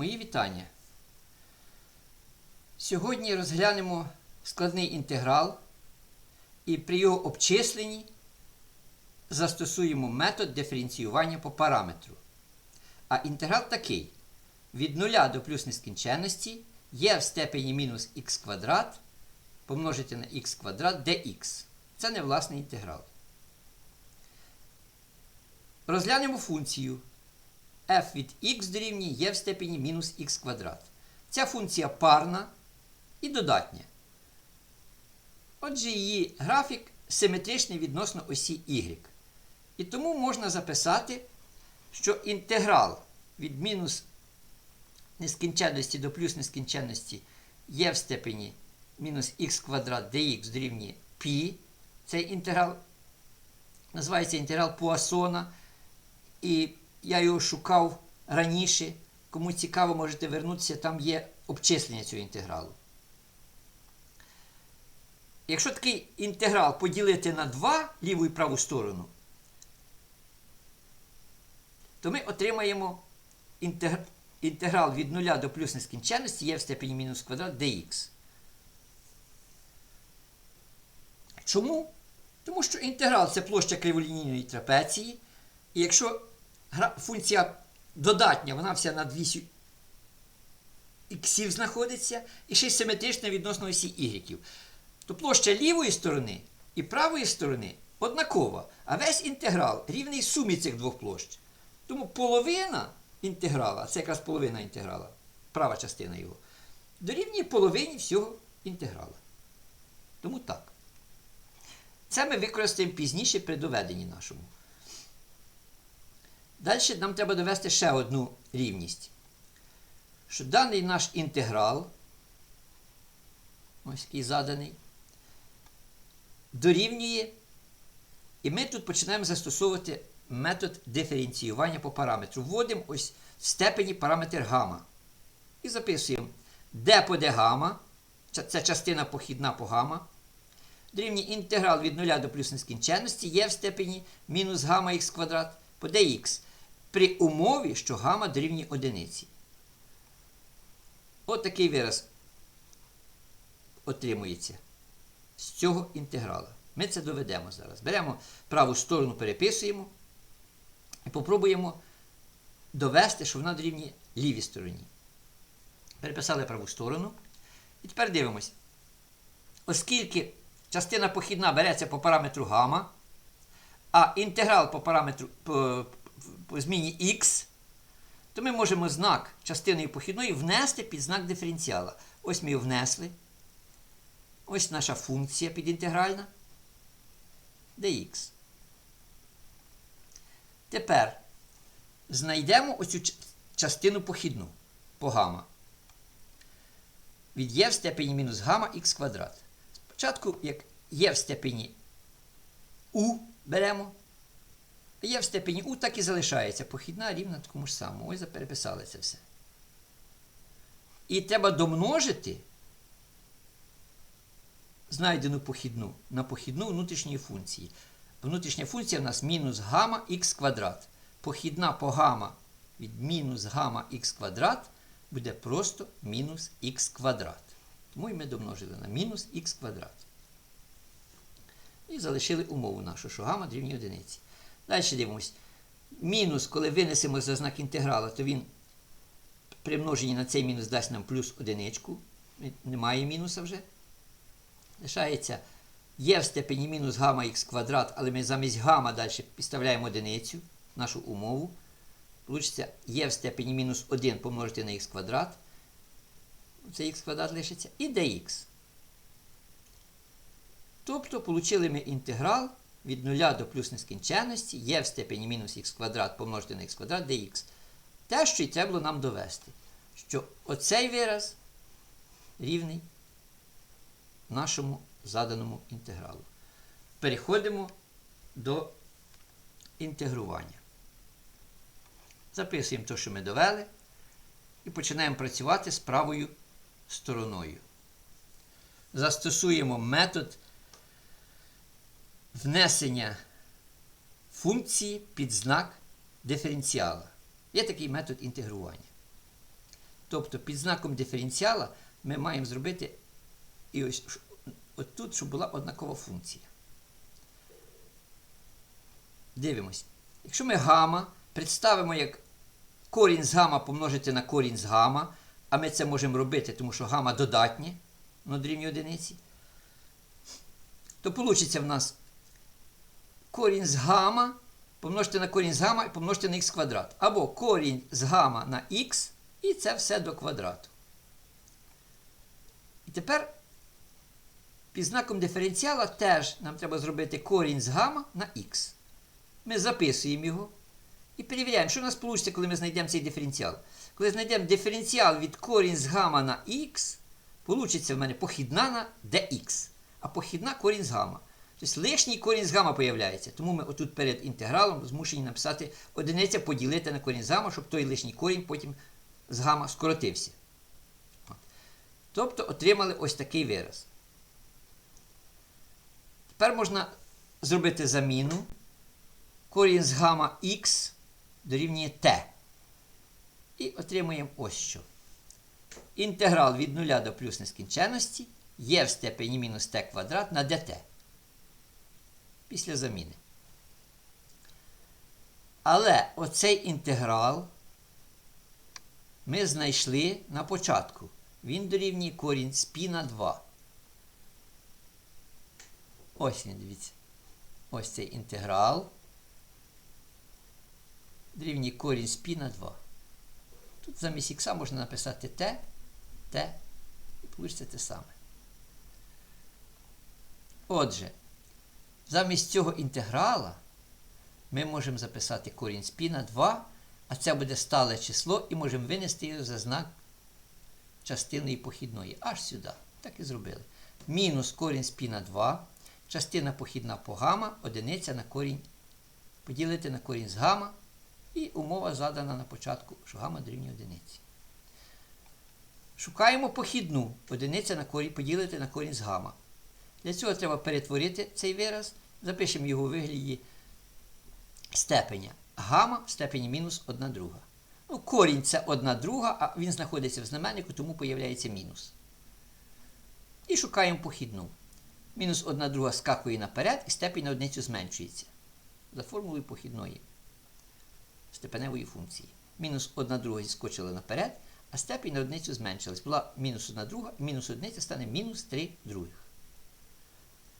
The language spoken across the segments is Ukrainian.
Мої вітання. Сьогодні розглянемо складний інтеграл і при його обчисленні застосуємо метод диференціювання по параметру. А інтеграл такий: від 0 до плюс нескінченності є в степені мінус х квадрат помножити на х квадрат dx. Це не власний інтеграл. Розглянемо функцію f від x дорівнює є в степені мінус х квадрат. Ця функція парна і додатня. Отже, її графік симетричний відносно осі y. І тому можна записати, що інтеграл від мінус нескінченності до плюс нескінченності є в степені мінус х квадрат dx дорівнює π. Цей інтеграл називається інтеграл Пуасона. І я його шукав раніше. Кому цікаво, можете вернутися, там є обчислення цього інтегралу. Якщо такий інтеграл поділити на 2 ліву і праву сторону, то ми отримаємо інтеграл від 0 до плюс нескінченності є в степені мінус квадрат dx. Чому? Тому що інтеграл це площа криволінійної трапеції. І якщо функція додатня, вона вся над вісю іксів знаходиться, і ще симетрична відносно осі y, то площа лівої сторони і правої сторони однакова, а весь інтеграл рівний сумі цих двох площ. Тому половина інтеграла, це якраз половина інтеграла, права частина його, дорівнює половині всього інтеграла. Тому так. Це ми використаємо пізніше при доведенні нашому. Далі нам треба довести ще одну рівність. Що даний наш інтеграл, ось який заданий, дорівнює. І ми тут починаємо застосовувати метод диференціювання по параметру. Вводимо ось в степені параметр гама. І записуємо, де по де гама, це частина похідна по гама. Дорівнює інтеграл від 0 до плюс нескінченності є в степені мінус гама х квадрат по dx при умові, що гама дорівнює одиниці. От такий вираз отримується з цього інтеграла. Ми це доведемо зараз. Беремо праву сторону, переписуємо і попробуємо довести, що вона дорівнює лівій стороні. Переписали праву сторону. І тепер дивимось. Оскільки частина похідна береться по параметру гама, а інтеграл по параметру по, по зміні х, то ми можемо знак частини похідної внести під знак диференціала. Ось ми його внесли. Ось наша функція підінтегральна dx. Тепер знайдемо оцю частину похідну по гама. Від є в степені мінус гама х квадрат. Спочатку, як є в степені у беремо, є в степені у, так і залишається. Похідна рівна такому ж самому. Ось переписали це все. І треба домножити знайдену похідну на похідну внутрішньої функції. Внутрішня функція у нас мінус гама х квадрат. Похідна по гама від мінус гама х квадрат буде просто мінус х квадрат. Тому і ми домножили на мінус х квадрат. І залишили умову нашу, що гама дорівнює одиниці. Далі дивимось. Мінус, коли винесемо за знак інтеграла, то він при множенні на цей мінус дасть нам плюс одиничку. Немає мінуса вже. Лишається є в степені мінус гама х квадрат, але ми замість гама далі підставляємо одиницю, нашу умову. Получиться є в степені мінус 1 помножити на х квадрат. Це х квадрат лишиться. І dx. Тобто, отримали ми інтеграл від 0 до плюс нескінченності є в степені мінус х квадрат помножити на х квадрат dx. Те, що й треба було нам довести, що оцей вираз рівний нашому заданому інтегралу. Переходимо до інтегрування. Записуємо те, що ми довели, і починаємо працювати з правою стороною. Застосуємо метод внесення функції під знак диференціала. Є такий метод інтегрування. Тобто під знаком диференціала ми маємо зробити і ось тут, щоб була однакова функція. Дивимось. Якщо ми гама представимо як корінь з гама помножити на корінь з гама, а ми це можемо робити, тому що гама додатнє на дорівнює одиниці, то вийде в нас корінь з гама помножити на корінь з гама і помножити на х квадрат. Або корінь з гама на х, і це все до квадрату. І тепер під знаком диференціала теж нам треба зробити корінь з гама на х. Ми записуємо його і перевіряємо, що у нас вийде, коли ми знайдемо цей диференціал. Коли знайдемо диференціал від корінь з гама на х, вийде в мене похідна на dx, а похідна корінь з гама. Тобто лишній корінь з гама появляється. Тому ми отут перед інтегралом змушені написати одиниця поділити на корінь з гама, щоб той лишній корінь потім з гама скоротився. От. Тобто отримали ось такий вираз. Тепер можна зробити заміну. Корінь з гама х дорівнює t. І отримуємо ось що. Інтеграл від 0 до плюс нескінченності є в степені мінус t квадрат на dt. Після заміни. Але оцей інтеграл ми знайшли на початку. Він дорівнює корінь з π на 2. Ось він, дивіться. Ось цей інтеграл. Дорівнює корінь з π на 2. Тут замість х можна написати t, t і вийде те саме. Отже, замість цього інтеграла ми можемо записати корінь з π на 2, а це буде стале число, і можемо винести його за знак частини похідної. Аж сюди. Так і зробили. Мінус корінь з π на 2. Частина похідна по гама, одиниця на корінь. Поділити на корінь з гама. І умова задана на початку, що гама дорівнює одиниці. Шукаємо похідну. Одиниця на корінь поділити на корінь з гама. Для цього треба перетворити цей вираз. Запишемо його у вигляді степеня. Гама в степені мінус 1 друга. Ну, корінь це 1 друга, а він знаходиться в знаменнику, тому появляється мінус. І шукаємо похідну. Мінус 1 друга скакує наперед і степень на одиницю зменшується. За формулою похідної степеневої функції. Мінус 1 друга зіскочила наперед, а степень на одиницю зменшилась. Була мінус 1 друга, мінус одиниця стане мінус 3 других.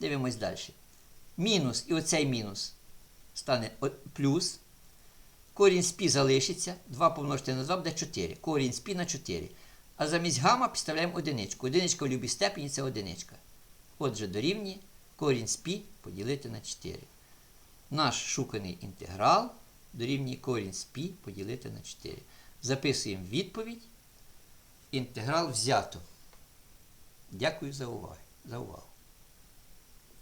Дивимось далі. Мінус і оцей мінус стане плюс. Корінь з пі залишиться. 2 помножити на 2 буде 4. Корінь з пі на 4. А замість гама підставляємо одиничку. Одиничка в любій степені це одиничка. Отже, дорівнює корінь з пі поділити на 4. Наш шуканий інтеграл дорівнює корінь з пі поділити на 4. Записуємо відповідь. Інтеграл взято. Дякую. За увагу.